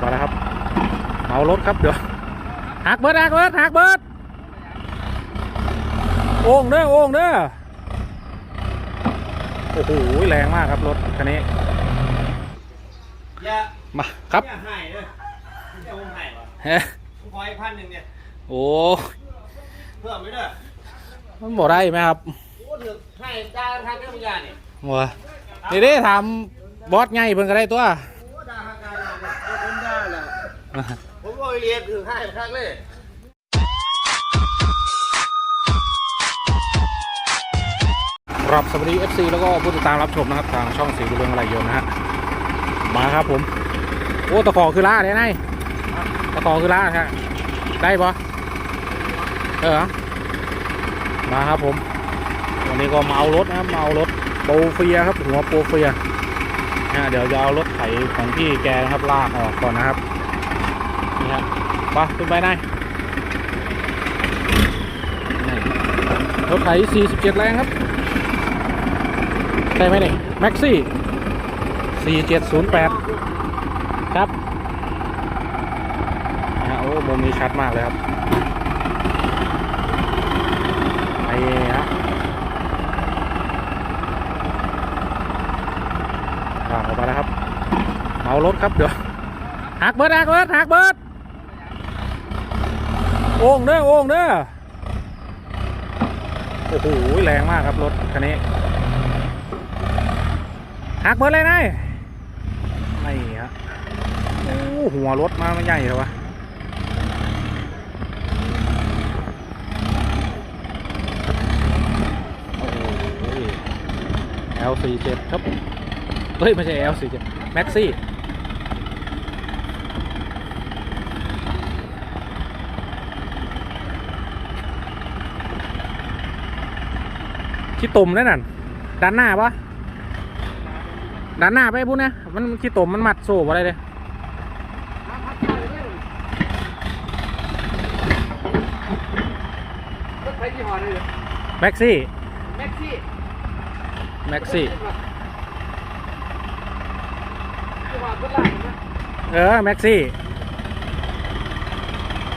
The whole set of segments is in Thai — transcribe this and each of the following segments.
ไปแล้วครับเมารถครับเดี๋ยวหักเบิดหักเบิดหักเบิดโอ่งเด้อโอ่งเด้อโอ้โหแรงมากครับรถคันนี้อย่ามาครับอย่าให้เด้ออย่าผมให้วะเฮ้ยผมขออีกพันหนึ่งเนี่ยโอ้เพิ่มไปเด้อมันบอกได้ไหมครับโอ้ถึงให้จ้างทางเรื่องพยานนี่วัวนี่ได้ถามบอสไงเพิ่นก็ได้ตัว ผมบอกเรียนถึงให้ครั้งเลยรับสวัสดี FC แล้วก็ผู้ติดตามรับชมนะครับ ทางช่องสีบุญเรื่องไหลยนนะฮะมาครับผม โอ้ตะขอคือล่าเนี่ยนายตะขอคือล่าฮะได้ปะเออมาครับผม วันนี้ก็มาเอารถนะมาเอารถโปรเฟียครับหัวโปรเฟียนะเดี๋ยวจะเอารถไถของพี่แกนะครับลากออกก่อนนะครับ นี่ฮะไปขึ้นไปนายรถไถ47 แรงครับใช่ไหมนี่แม็กซี่ 4708 ครับนะโอ้มุมนี้ชัดมากเลยครับไอ้ฮะออกมาแล้วครับ เมารถครับเดี๋ยวหักเบิดหักเบิดหักเบิด โอ่งเด้อโอ่งเด้อโอ้โหแรงมากครับรถคันนี้หักเบิดเลยนายไม่ฮะโอ้หัวรถมาไมันใหญ่เลยวะโอ้ย L47 ครับเฮ้ยไม่ใช่ L47 แม็กซี่ ขี้ตุ่มนั่นน่ะด้านหน้าปะด้านหน้าไปพุ่นนะมันขี้ตมมันมัดโซ่อะไรเลยแม็กซี่แม็กซี่แม็กซี่เออแม็กซี่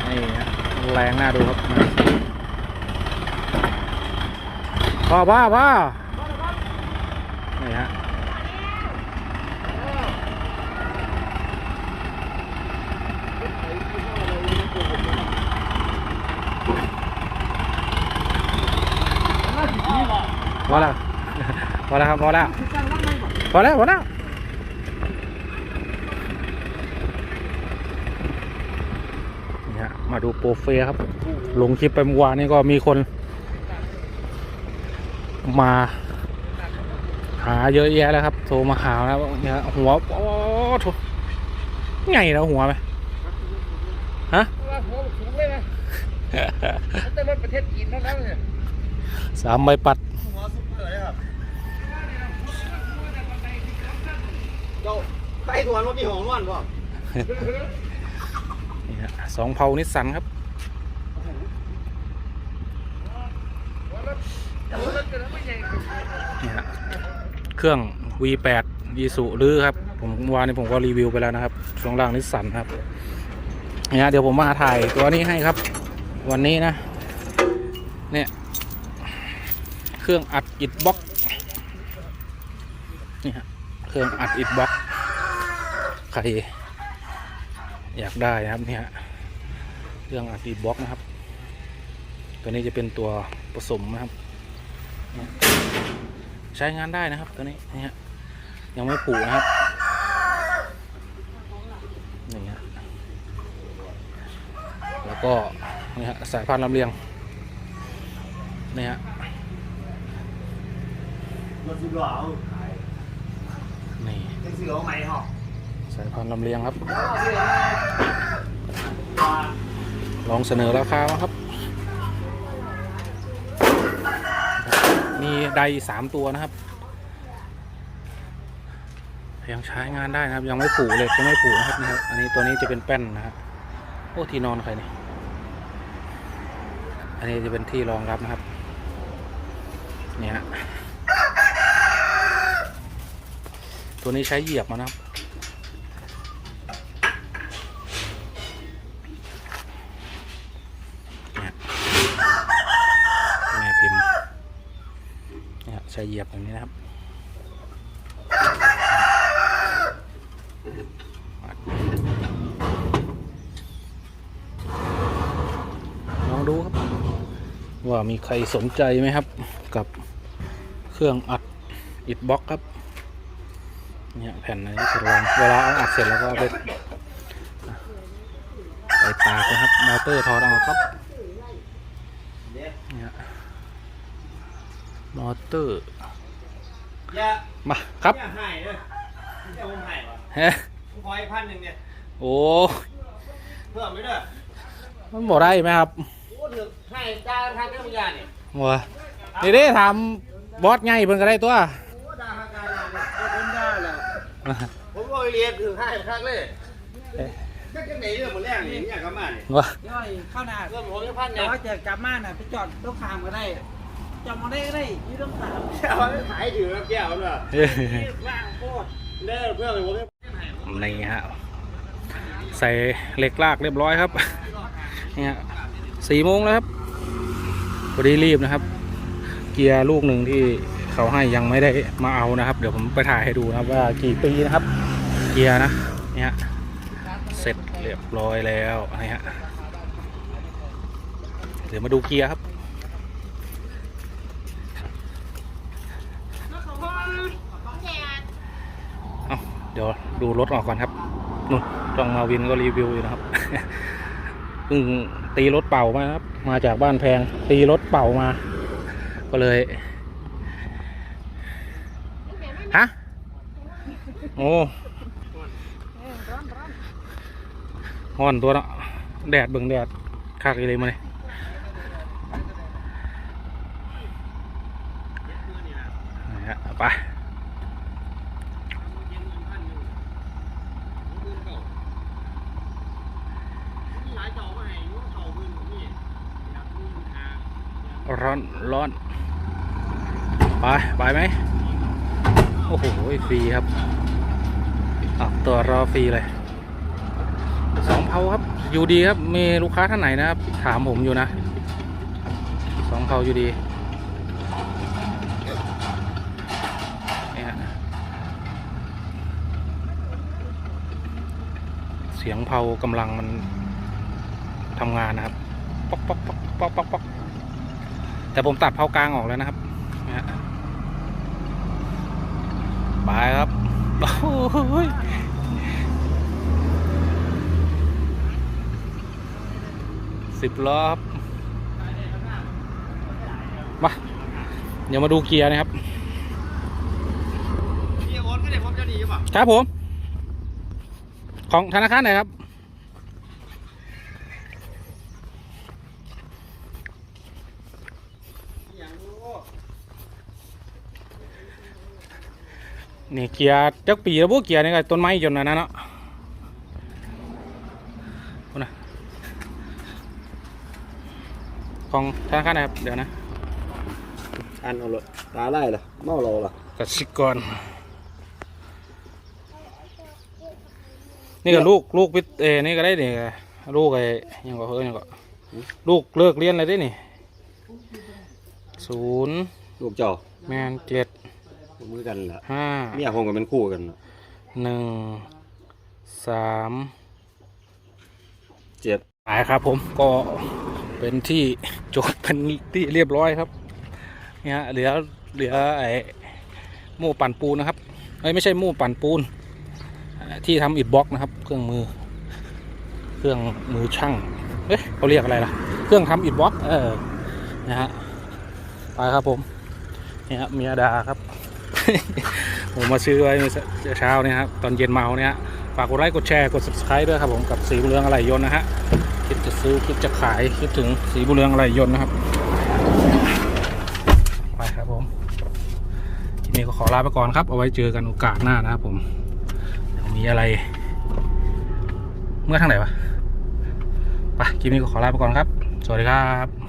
นี่ฮะแรงหน่าดูครับ พ่อพ่อพ่อนี่ฮะพอแล้วพอแล้วครับพอแล้วพอแล้วพอแล้วนี่ฮะมาดูโปรเฟียครับ ลงคลิปไปเมื่อวานนี้ก็มีคน มา หาเยอะแยะแล้วครับ โทรมาหาแล้วเนี่ยหัวโอ้โถไงแล้วหัวไหมฮะว่าหัวสูงเลยนะมันจะรถประเทศจีนนั่นแล้วเนี่ยสามใบปัดหัวสูงเลยครับเจ้าใต้ตัวรถมีหัวร้อนป่ะนี่ฮะสองเผานิสสันครับ นี่ฮะเครื่อง V8 ยีสุรือครับ ผมเมื่อวานนี้ผมก็รีวิวไปแล้วนะครับ ช่วงล่างนิสสันครับนี่ฮะเดี๋ยวผมมาถ่ายตัวนี้ให้ครับ วันนี้นะ เนี่ย เครื่องอัดอิดบล็อกนี่ฮะเครื่องอัดอิดบล็อกใครอยากได้นะครับเนี่ยฮะเครื่องอัดอิดบล็อกนะครับตัวนี้จะเป็นตัวผสมนะครับ ใช้งานได้นะครับตัวนี้นี่ฮะยังไม่ผุนะครับนี่ฮะแล้วก็นี่ฮะสายพันธุ์ลำเลียงนี่ฮะรถสิบล้อนี่เป็นสิบล้อใหม่เหรอสายพันธุ์ลำเลียงครับแล้วก็เสียมาลองเสนอราคามาครับ ไดสามตัวนะครับ ยังใช้งานได้นะครับ ยังไม่ผูเลยยังไม่ผูนะครับนี่ครับ อันนี้ตัวนี้จะเป็นแป้นนะครับโอ้ที่นอนใครนี่อันนี้จะเป็นที่รองรับนะครับ เนี่ยฮะตัวนี้ใช้เหยียบมานะครับ เห ยียบอย่างนี้นะครับลองดูครับ ว่ามีใครสนใจไหมครับ กับเครื่องอัดอิดบล็อกครับ เนี่ยแผ่นนี้ทดลองเวลาเอาอัดเสร็จแล้วก็เอาไปไปตากนะครับมอเตอร์ถอดออกครับ เนี่ย มอเตอร์อย่ามาครับอย่าให้เลยอย่าผมให้วะเฮ้ยผมขออีกพันหนึ่งเนี่ยโอ้เพิ่มไหมเด้อมันบอกได้ไหมครับโอ้เถือกให้จ้างทางเรื่องยาเนี่ยวัวนี่ได้ถามบอสไงเพิ่นก็ได้ตัวโอ้ด่าทางการงานเนี่ยโอ้ผมได้แล้วผมก็เรียนคือให้ครั้งเลยเอ๊ะก็จะไหนเรื่องหมดแรกนี่เนี่ยกลับมาเนี่ยว่าย่อยเข้าหน้าเรื่องผมจะพันแต่เนี่ยว่าจะกลับมาน่ะไปจอดต้องขามก็ได้ จอดมาได้ได้ยี่ต้องขามเอาไปขายถือแก้วเนอะล่างโคตรเด้อเพื่อนผมนี่ฮะใส่เหล็กลากเรียบร้อยครับนี่ฮะสี่โมงแล้วครับพอดีรีบนะครับ เกียร์ลูกหนึ่งที่เขาให้ยังไม่ได้มาเอานะครับ เดี๋ยวผมไปถ่ายให้ดูนะครับว่ากี่ปีนะครับ เกียร์นะเนี่ยเสร็จเรียบร้อยแล้วนี่ฮะเดี๋ยวมาดูเกียร์ครับ เดี๋ยวดูรถออกก่อนครับนู่นจ้องมาวินก็รีวิวอยู่นะครับเพิ่งตีรถเป่ามาครับ มาจากบ้านแพง ตีรถเป่ามา ก็เลยฮะโอ้ฮ้อนตัวเนาะแดดเบิ่งแดดคักอีเลยมาเลยนี่ฮะไป ร้อนร้อนไปไปไหมโอ้โหฟรีครับอะตัวรอฟรีเลยสองเผาครับ อยู่ดีครับ มีลูกค้าท่านไหนนะครับ ถามผมอยู่นะสองเผาอยู่ดีเนี่ยเสียงเผากำลังมันทำงานนะครับ ป๊อกป๊อกป๊อกป๊อกป๊อก แต่ผมตัดเผากลางออกแล้วนะครับนะฮะไปครับโอ้ยสิบล้อครับมาเดี๋ยวมาดูเกียร์นะครับพี่โอนก็ได้ผมจะดีป่ะครับผม ของธนาคารไหนครับ อย่างรู้ นี่เกียร์จักปีแล้วพวกเกียร์นี่ก็ต้นไม้จนอันนั้นเนาะพูดนะของธนาคารไหนครับเดี๋ยวนะ อันเอาเลยตาไล่ล่ะเมาเราล่ะกสิกรนี่ก็ลูกลูกพิเอนี่ก็ได้นี่ลูกไอ้ยังก็เฮ้ยยังก็ลูกเลิกเรียนอะไรได้นี่ศูนย์ลูกเจ้าแมนเจ็ด มือกันล่ะห้าเมียผมก็เป็นคู่กันหนึ่งสามเจ็ดไปครับ ผมก็เป็นที่จบเป็นที่เรียบร้อยครับเนี่ยเหลือเหลือไอ้หมู่ปั่นปูนนะครับเอ้ยไม่ใช่หมู่ปั่นปูนอ่าที่ทำอิฐบล็อกนะครับ เครื่องมือ เครื่องมือช่างเอ๊ะเขาเรียกอะไรล่ะ เครื่องทำอิฐบล็อก เออนะฮะไปครับผมเนี่ยฮะเมียดาครับ ผมมาซื้อไว้เช้าเนี่ยครับตอนเย็นเมาเนี่ยฝากกดไลค์กดแชร์กด subscribe ด้วยครับผมกับสีบุญเรืองอะไรยนต์นะฮะคิดจะซื้อคิดจะขายคิดถึงสีบุญเรืองอะไรยนต์นะครับไปครับผมทีนี้ก็ขอลาไปก่อนครับ เอาไว้เจอกันโอกาสหน้านะครับผมมีอะไร เมื่อทางไหนวะไปคลิปนี้ก็ขอลาไปก่อนครับ สวัสดีครับ